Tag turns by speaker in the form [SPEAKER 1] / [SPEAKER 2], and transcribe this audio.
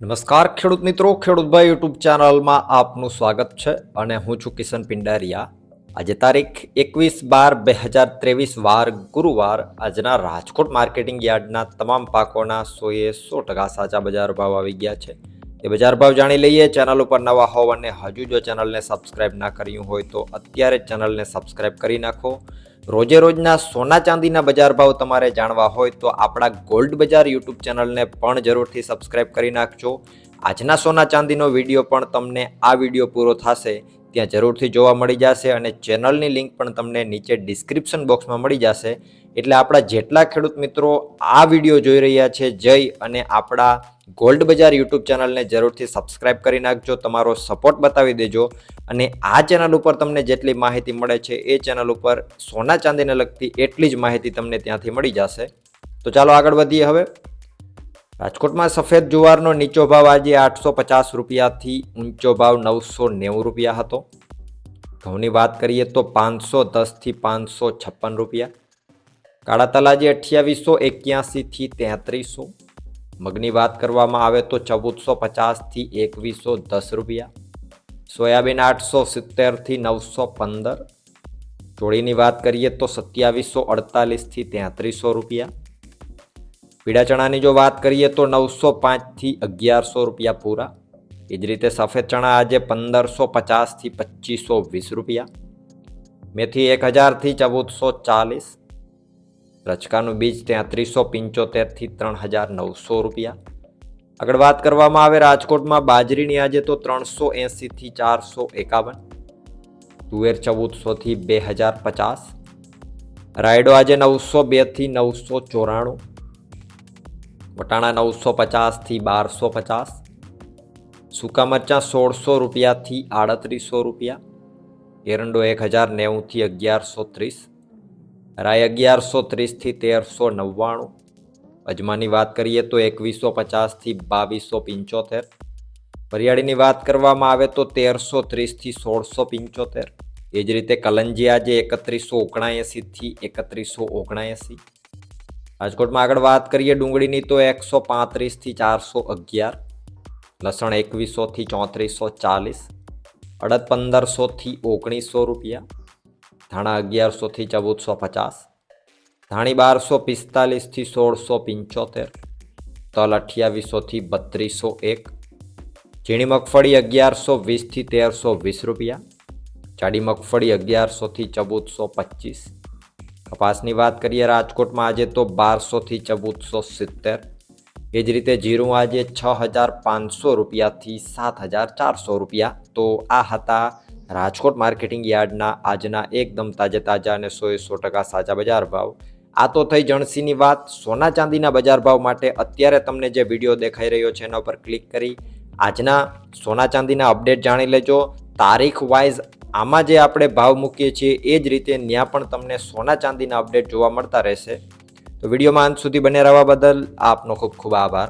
[SPEAKER 1] નમસ્કાર ખેડૂત મિત્રો ખેડૂતભાઈ યુટ્યુબ ચેનલમાં આપનું સ્વાગત છે અને હું છું કિશન પિંડારિયા. આજે તારીખ એકવીસ બાર બે હજાર ત્રેવીસ, વાર ગુરુવાર આજના રાજકોટ માર્કેટિંગ યાર્ડના તમામ પાકોના સોએ સો ટકા સાચા બજાર ભાવ આવી ગયા છે. એ બજાર ભાવ જાણી લઈએ, ચેનલ ઉપર નવા હોવ અને હજુ જો ચેનલને સબસ્ક્રાઇબ ના કર્યું હોય તો અત્યારે ચેનલને સબસ્ક્રાઇબ કરી નાખો. રોજે રોજના સોના ચાંદીના બજાર ભાવ તમારે જાણવા હોય તો આપણા ગોલ્ડ બજાર યુટ્યુબ ચેનલને પણ જરૂરથી સબસ્ક્રાઇબ કરી નાખજો. આજના સોના ચાંદીનો વીડિયો પણ તમને આ વીડિયો પૂરો થશે. ત્યાં જરૂરથી જોવા મળી જશે અને ચેનલની લિંક પણ તમને નીચે ડિસ્ક્રિપ્શન બોક્સમાં મળી જશે. એટલે આપણા જેટલા ખેડૂત મિત્રો આ વીડિયો જોઈ રહ્યા છે જઈ અને આપણા ગોલ્ડ બજાર યુટ્યુબ ચેનલને જરૂરથી સબસ્ક્રાઇબ કરી નાખજો, તમારો સપોર્ટ બતાવી દેજો અને આ ચેનલ ઉપર તમને જેટલી માહિતી મળે છે એ ચેનલ ઉપર સોના ચાંદીને લગતી એટલી જ માહિતી તમને ત્યાંથી મળી જશે. તો ચાલો આગળ વધીએ હવે. રાજકોટમાં સફેદ જુવારનો નીચો ભાવ આજે આઠસો પચાસ રૂપિયાથી ઊંચો ભાવ નવસો નેવું રૂપિયા હતો. ઘઉંની વાત કરીએ તો પાંચસો દસથી પાંચસો છપ્પન રૂપિયા. કાળા તલાજી અઠ્યાવીસો એક્યાસીથી તેત્રીસો. મગની વાત કરવામાં આવે તો ચૌદસો પચાસથી એકવીસો દસ રૂપિયા. સોયાબીન આઠસો સિત્તેરથી નવસો પંદર. ચોળીની વાત કરીએ તો સત્યાવીસો અડતાલીસથી તેત્રીસો રૂપિયા. પીળા ચણાની જો વાત કરીએ તો નવસો પાંચથી અગિયારસો રૂપિયા પૂરા. એ જ રીતે સફેદ ચણા આજે પંદરસો પચાસથી પચીસો વીસ રૂપિયા. મેથી એક હજારથી ચૌદસો ચાલીસ. રચકાનું બીજ ત્રીસો પંચોતેરથી ત્રણ હજાર નવસો રૂપિયા. આગળ વાત કરવામાં આવે રાજકોટમાં બાજરીની આજે તો ત્રણસો એંસીથી ચારસો એકાવન. તુવેર ચૌદસોથી બે હજાર પચાસ. રાયડો આજે નવસો બેથી નવસો ચોરાણું. વટાણા નવસો પચાસથી બારસો પચાસ. સૂકા મરચાં સોળસો રૂપિયાથી આડત્રીસો રૂપિયા. એરંડો એક હજાર નેવુંથી અગિયારસો ત્રીસ. રાય અગિયારસો ત્રીસથી તેરસો નવ્વાણું. અજમાની વાત કરીએ તો એકવીસો પચાસથી બાવીસો પંચોતેર. વરિયાળીની વાત કરવામાં આવે તો તેરસો ત્રીસથી સોળસો પંચોતેર. એ જ રીતે કલંજિયા જે એકત્રીસો ઓગણાએંસીથી એકત્રીસો ઓગણાએંસી. રાજકોટમાં આગળ વાત કરીએ ડુંગળીની તો એકસો પાંત્રીસથી ચારસો અગિયાર. લસણ એકવીસોથી ચોત્રીસો ચાલીસ. અડદ પંદરસોથી ઓગણીસો રૂપિયા. ધાણા અગિયારસોથી ચૌદસો પચાસ, ધાણી બારસો પિસ્તાલીસથી સોળસો પંચોતેર, તલ અઠ્યાવીસોથી બત્રીસો એક, ઝીણી મગફળી અગિયારસો વીસથી તેરસો વીસ રૂપિયા, જાડી મગફળી અગિયારસોથી ચૌદસો પચીસ. કપાસની વાત કરીએ રાજકોટમાં આજે તો બારસોથી ચૌદસો સિત્તેર. એ જ રીતે જીરું આજે છ હજાર પાંચસો રૂપિયાથી સાત હજાર ચારસો રૂપિયા. તો આ હતા રાજકોટ માર્કેટિંગ યાર્ડના આજના એકદમ તાજે તાજા અને સોએ સો ટકા સાચા બજાર ભાવ. આ તો થઈ જણસીની વાત. સોના ચાંદીના બજાર ભાવ માટે અત્યારે તમને જે વીડિયો દેખાઈ રહ્યો છે એના ઉપર ક્લિક કરી આજના સોના ચાંદીના અપડેટ જાણી લેજો. તારીખ વાઇઝ આમાં જે આપણે ભાવ મૂકીએ છીએ એ જ રીતે ત્યાં પણ તમને સોના ચાંદીના અપડેટ જોવા મળતા રહેશે. તો વિડીયોમાં અંત સુધી બને રહેવા બદલ આપનો ખૂબ ખૂબ આભાર.